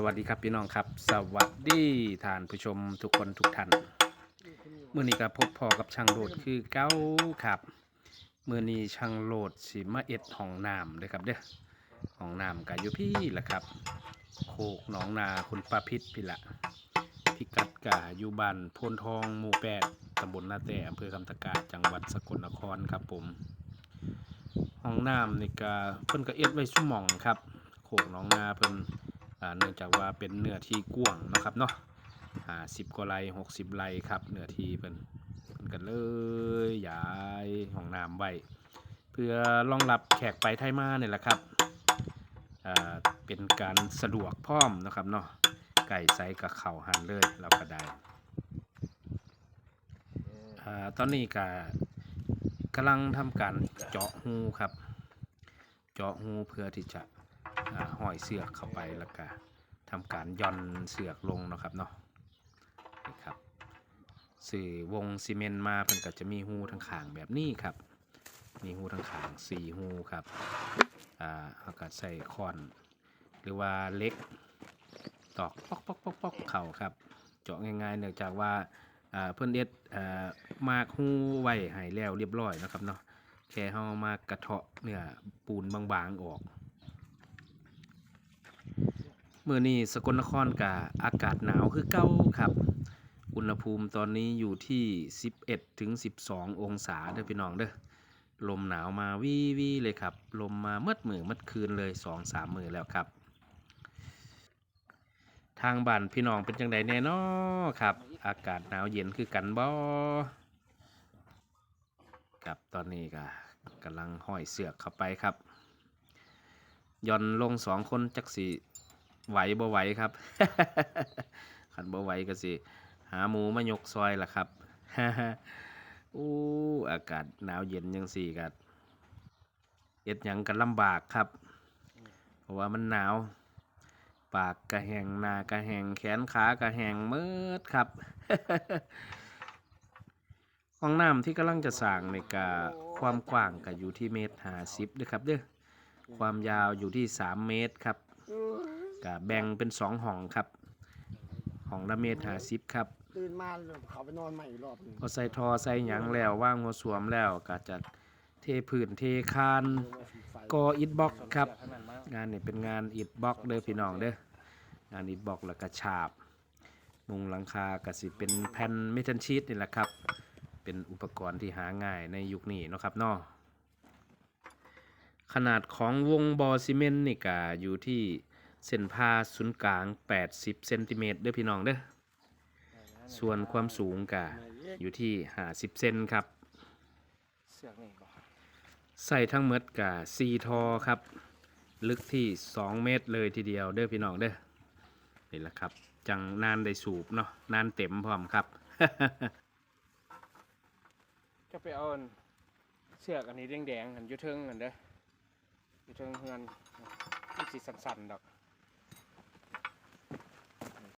สวัสดีครับพี่น้องครับ สวัสดีท่านผู้ชมทุกคนทุกท่านเมื่อนี้ก็พบพอกับช่างโหลดคือเก้าครับเมื่อนี้ช่างโหลดสิมาเอ็ดห้องน้ำเลยครับเด้อห้องน้ำกับอยู่พี่ละครับ โคกหนองนาคุณป้าพิษพี่ละพิกัดกะอยู่บ้านพนทองหมู่แปดตำบลนาแต่อำเภอคำตะกาจังหวัดสกลนครครับผมห้องน้ำนี่ก็เพิ่นก็เอ็ดไว้สุ่มหม่องครับ โคกหนองนาเพิ่น เนื่องจากว่าเป็นเนื้อที่กว้างนะครับเนาะอ่าสิบกว่าไร่หกสิบไร่ครับเนื้อที่เพิ่นเพิ่นก็เลยย้ายห้องน้ำไว้เพื่อรองรับแขกไปไทยมาเนี่ยแหละครับอ่าเป็นการสะดวกพร้อมนะครับเนาะไก่ใส่กับเข่าหันเลยเราก็ได้อ่าตอนนี้ก็กำลังทำการเจาะหูครับ เจาะหูเพื่อที่จะ ห้อยเสือกเข้าไปแล้วก็ทำการย่อนเสือกลงนะครับเนาะนี่ครับสื่อวงซีเมนต์มาเพิ่นก็จะมีหูทั้งขางแบบนี้ครับ มีหูทั้งขางสี่หูครับอ่าเอาก็ใส่คอน หรือว่าเล็กตอกปอกปอกปอกปอกเข่าครับ เจาะง่ายๆเนื่องจากว่าอ่าเพิ่อนเด็ดอ่ามากหูไว้ให้แล้วเรียบร้อยนะครับเนาะแค่เฮามากระเทาะเนื้อปูนบางๆออก เมื่อนี้สกลนครกับอากาศหนาวคือเก้าครับ อุณหภูมิตอนนี้อยู่ที่ 11ถึง12 องศาเด้อพี่น้องเด้อลมหนาวมาวีวีเลยครับ ลมมาเมื่อมือเมื่อคืนเลย2 3มือแล้วครับ ทางบ้านพี่น้องเป็นจังไดแน่นอครับ อากาศหนาวเย็นคือกันบ่ครับตอนนี้ก็กำลังห้อยเสือกเข้าไปครับ ย่อนลงสองคนจักสิไหวบ่ไหวครับขันบ่ไหวก็สิหาหมูมายกซอยล่ะครับอู้อากาศหนาวเย็นยังสี่กัดเอ็ดหยังกันลำบากครับ เพราะว่ามันหนาว ปากกระแหงหนากระแหงแขนขากระแหงมืดครับห้องน้ำที่กำลังจะสร้างในกาความกว้างก็อยู่ที่เมตรห้าสิบด้วยครับเด้อ ความยาวอยู่ที่สามเมตรครับกะแบ่งเป็นสองห้องครับห้องละเมตรห้าสิบครับตื่นมาแล้วเขาไปนอนใหม่อีกรอบหนึงพอใส่ทอใส่หยังแล้วว่างหัวสวมแล้วก็จะเทพื้นเทคานกออิฐบล็อกครับ งานนี้เป็นงานอิฐบล็อกเด้อพี่น้องเด้องานอิฐบล็อกแล้วก็ฉาบ มุงหลังคาก็สิเป็นแผ่นเมทัลชีตนี่แหละครับ เป็นอุปกรณ์ที่หาง่ายในยุคนี้เนาะครับเนาะข นาดของวงบอซีเมนต์นี่ก็อยู่ที่เส้นผ่าศูนย์กลาง 80เซนติเมตรเด้อพี่น้องเด้อส่วนความสูงก็อยู่ที่ 50 เซนครับเสือกนี่บ่ใส่ทั้งหมดกับ4ทอครับ ลึกที่ 2 เมตรเลยทีเดียวเด้อพี่น้องเด้อนี่แหละครับ จังนานได้สูบเนาะนานเต็มพร้อมครับจะไปเอาอันเสือกอันนี้แดงๆอันอยุเทิงอันเด้อ อยู่เทิงเฮือนมันสีสันๆดอก